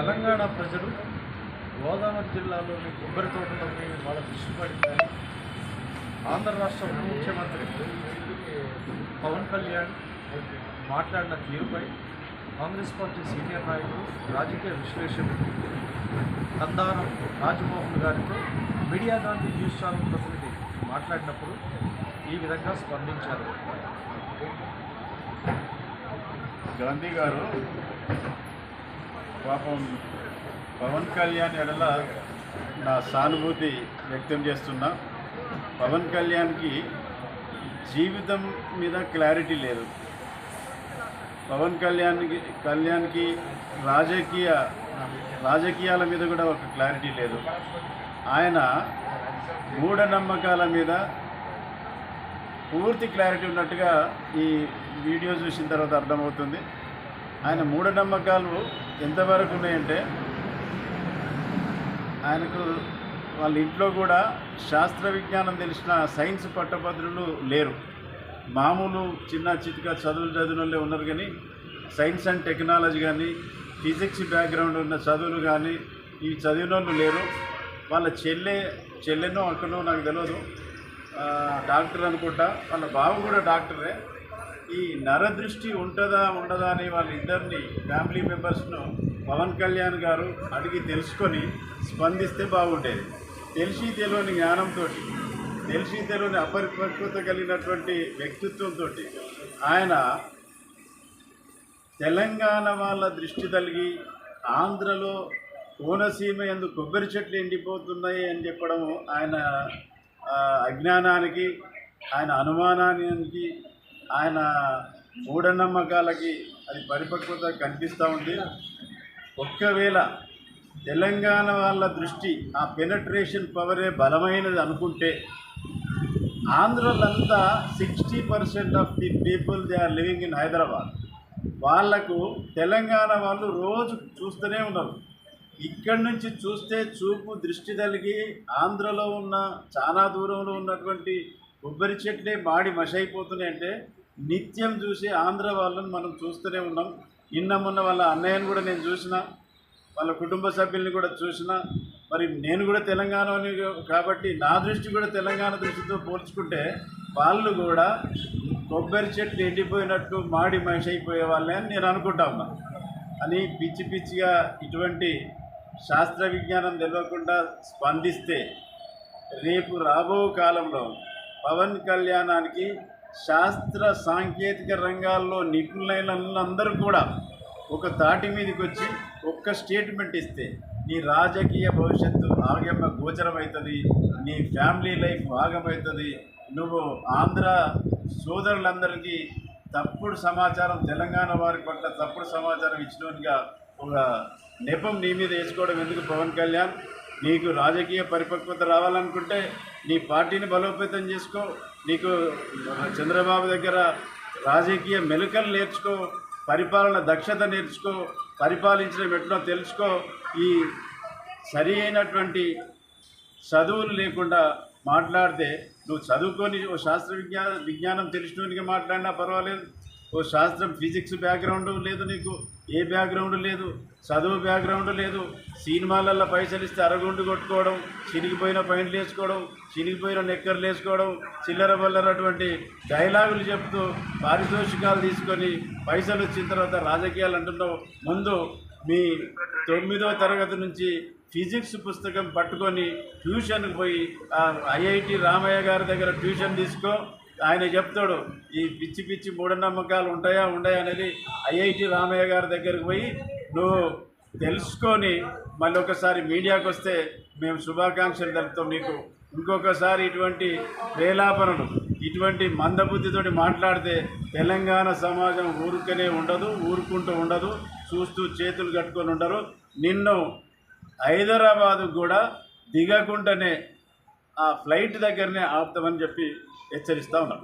తెలంగాణ ప్రజలు గోదావరి జిల్లాలోని కొబ్బరి తోటలోకి వాళ్ళ దృష్టి పడిందని ఆంధ్ర రాష్ట్ర ముఖ్యమంత్రి పవన్ కళ్యాణ్ మాట్లాడిన తీరుపై కాంగ్రెస్ పార్టీ సీనియర్ నాయకుడు రాజకీయ విశ్లేషకుడు కందారం రాజమోహన్ గారితో మీడియా గాంధీ న్యూస్ ఛానల్ ప్రతినిధి మాట్లాడినప్పుడు ఈ విధంగా స్పందించారు. గాంధీ గారు పాపం పవన్ కళ్యాణ్ ఎడల నా సానుభూతి వ్యక్తం చేస్తున్నా. పవన్ కళ్యాణ్కి జీవితం మీద క్లారిటీ లేదు. పవన్ కళ్యాణ్కి కళ్యాణ్కి రాజకీయ రాజకీయాల మీద కూడా ఒక క్లారిటీ లేదు. ఆయన మూఢనమ్మకాల మీద పూర్తి క్లారిటీ ఉన్నట్టుగా ఈ వీడియో చూసిన తర్వాత అర్థమవుతుంది. ఆయన మూఢనమ్మకాలు ఎంతవరకు ఉన్నాయంటే ఆయనకు వాళ్ళ ఇంట్లో కూడా శాస్త్ర విజ్ఞానం తెలిసిన సైన్స్ పట్టభద్రులు లేరు. మామూలు చిన్న చితిక చదువులు చదివిన వాళ్ళే ఉన్నారు కానీ సైన్స్ అండ్ టెక్నాలజీ కానీ ఫిజిక్స్ బ్యాక్గ్రౌండ్ ఉన్న చదువులు కానీ ఇవి చదివిన వాళ్ళు లేరు. వాళ్ళ చెల్లె చెల్లెనో అక్కనో నాకు తెలియదు డాక్టర్ అనుకుంటా. వాళ్ళ బావ కూడా డాక్టరే. ఈ నరదృష్టి ఉంటుందా ఉండదా అని వాళ్ళిద్దరిని ఫ్యామిలీ మెంబర్స్ను పవన్ కళ్యాణ్ గారు అడిగి తెలుసుకొని స్పందిస్తే బాగుండేది. తెలిసి తెలియని జ్ఞానంతో తెలిసి తెలియని అపరిపక్వత కలిగినటువంటి వ్యక్తిత్వంతో ఆయన తెలంగాణ వాళ్ళ దృష్టి తలిగి ఆంధ్రలో కోనసీమ ఎందు కొబ్బరి చెట్లు ఎండిపోతున్నాయి అని చెప్పడం ఆయన అజ్ఞానానికి ఆయన అనుమానానికి ఆయన మూఢనమ్మకాలకి అది పరిపక్వత కనిపిస్తూ ఉంది. ఒక్కవేళ తెలంగాణ వాళ్ళ దృష్టి ఆ పెనట్రేషన్ పవరే బలమైనది అనుకుంటే ఆంధ్రలంతా sixty percent of the people they are living in Hyderabad. వాళ్ళకు తెలంగాణ వాళ్ళు రోజు చూస్తూనే ఉన్నారు. ఇక్కడి నుంచి చూస్తే చూపు దృష్టి తలిగి ఆంధ్రలో ఉన్న చాలా దూరంలో ఉన్నటువంటి కొబ్బరి చెట్లే మాడి మషైపోతున్నాయంటే నిత్యం చూసి ఆంధ్ర వాళ్ళని మనం చూస్తూనే ఉన్నాం. నిన్న మొన్న వాళ్ళ అన్నయ్యని కూడా నేను చూసిన వాళ్ళ కుటుంబ సభ్యుల్ని కూడా చూసిన. మరి నేను కూడా తెలంగాణని కాబట్టి నా దృష్టి కూడా తెలంగాణ దృష్టితో పోల్చుకుంటే వాళ్ళు కూడా కొబ్బరి చెట్లు ఎండిపోయినట్టు మాడి మనిషి అయిపోయే వాళ్ళే అని నేను అనుకుంటా ఉన్నా. అని పిచ్చి పిచ్చిగా ఇటువంటి శాస్త్ర విజ్ఞానం తెలియకుండా స్పందిస్తే రేపు రాబో కాలంలో పవన్ కళ్యాణానికి శాస్త్ర సాంకేతిక రంగాల్లో నిపుణులైన అందరూ కూడా ఒక తాటి మీదకి వచ్చి ఒక్క స్టేట్మెంట్ ఇస్తే నీ రాజకీయ భవిష్యత్తు ఆగమ గోచరమవుతుంది నీ ఫ్యామిలీ లైఫ్ ఆగమవుతుంది నువ్వు ఆంధ్ర సోదరులందరికీ తప్పుడు సమాచారం తెలంగాణ వారి పట్ల తప్పుడు సమాచారం ఇచ్చినట్టుగా ఒక నెపం నీ మీద వేసుకోవడం ఎందుకు పవన్ కళ్యాణ్? నీకు రాజకీయ పరిపక్వత రావాలనుకుంటే నీ పార్టీని బలోపేతం చేసుకో నీకు చంద్రబాబు దగ్గర రాజకీయ మెలకలు నేర్చుకో పరిపాలన దక్షత నేర్చుకో పరిపాలించడం ఎట్లా తెలుసుకో ఈ సరి అయినటువంటి చదువులు లేకుండా మాట్లాడితే నువ్వు చదువుకొని శాస్త్ర విజ్ఞా విజ్ఞానం తెలిసినోనికి మాట్లాడినా పర్వాలేదు. ఓ శాస్త్రం ఫిజిక్స్ బ్యాక్గ్రౌండ్ లేదు నీకు ఏ బ్యాక్గ్రౌండ్ లేదు చదువు బ్యాక్గ్రౌండ్ లేదు. సినిమాలల్లో పైసలు ఇస్తే అరగుండు కొట్టుకోవడం చినిగిపోయిన పైంట్లు వేసుకోవడం చినిగిపోయిన నెక్కర్లు వేసుకోవడం చిల్లర బల్లరటువంటి డైలాగులు చెప్తూ పారితోషికాలు తీసుకొని పైసలు వచ్చిన తర్వాత రాజకీయాలు అంటున్నావు. ముందు మీ తొమ్మిదో తరగతి నుంచి ఫిజిక్స్ పుస్తకం పట్టుకొని ట్యూషన్కి పోయి ఆ ఐఐటి రామయ్య గారి దగ్గర ట్యూషన్ తీసుకో. ఆయన చెప్తాడు ఈ పిచ్చి పిచ్చి మూఢనమ్మకాలు ఉంటాయా ఉండయా అనేది ఐఐటి రామయ్య గారి దగ్గరికి పోయి నువ్వు తెలుసుకొని మళ్ళీ ఒకసారి మీడియాకు వస్తే మేము శుభాకాంక్షలు తెలుపుతాం నీకు. ఇంకొకసారి ఇటువంటి ప్రేలాపనలు ఇటువంటి మందబుద్ధితోటి మాట్లాడితే తెలంగాణ సమాజం ఊరుకనే ఉండదు ఊరుకుంటూ ఉండదు చూస్తూ చేతులు కట్టుకొని ఉండరు. నిన్ను హైదరాబాదు కూడా దిగకుండానే ఆ ఫ్లైట్ దగ్గరనే ఆపుతామని చెప్పి హెచ్చరిస్తూ ఉన్నాం.